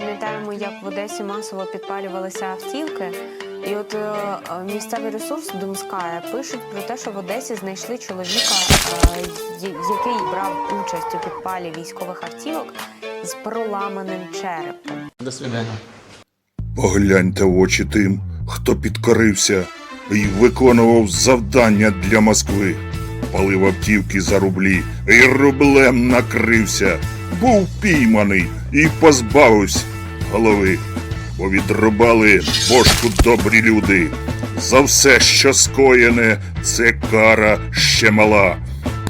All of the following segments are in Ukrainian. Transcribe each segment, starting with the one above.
пам'ятаємо, як в Одесі масово підпалювалися автівки. І от е, місцевий ресурс Думская пишуть про те, що в Одесі знайшли чоловіка, е, який брав участь у підпалі військових автівок з проламаним черепом. До свидання. Погляньте в очі тим, хто підкорився і виконував завдання для Москви. Палив автівки за рублі і рублем накрився. Був пійманий і позбавився голови, бо відрубали бошку добрі люди. За все, що скоєне, це кара ще мала.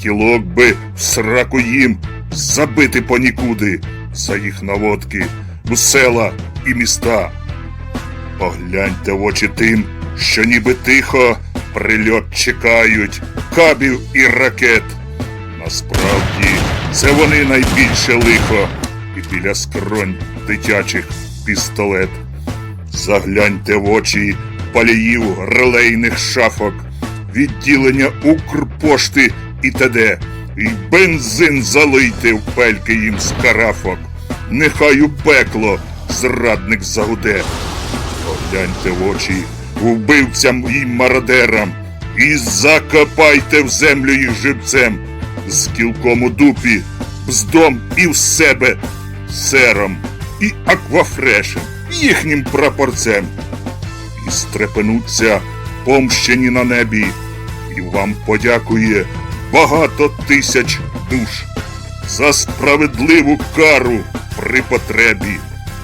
Кілок би в сраку їм забити понікуди за їх наводки в села і міста. Погляньте в очі тим, що ніби тихо прильот чекають кабів і ракет. Насправді це вони найбільше лихо і біля скронь дитячих пістолет. Загляньте в очі паліїв релейних шафок, відділення Укрпошти і т.д. І бензин залийте в пельки їм з карафок. Нехай у пекло зрадник загуде. Погляньте в очі вбивцям і мародерам і закопайте в землю їх живцем, з кілком у дупі, бздом і в себе, сером і аквафрешем, їхнім прапорцем. І стрепенуться помщені на небі, і вам подякує багато тисяч душ за справедливу кару при потребі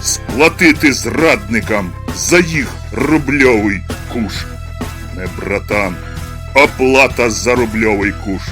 сплатити зрадникам за їх рубльовий куш. Не братан, оплата за рубльовий куш.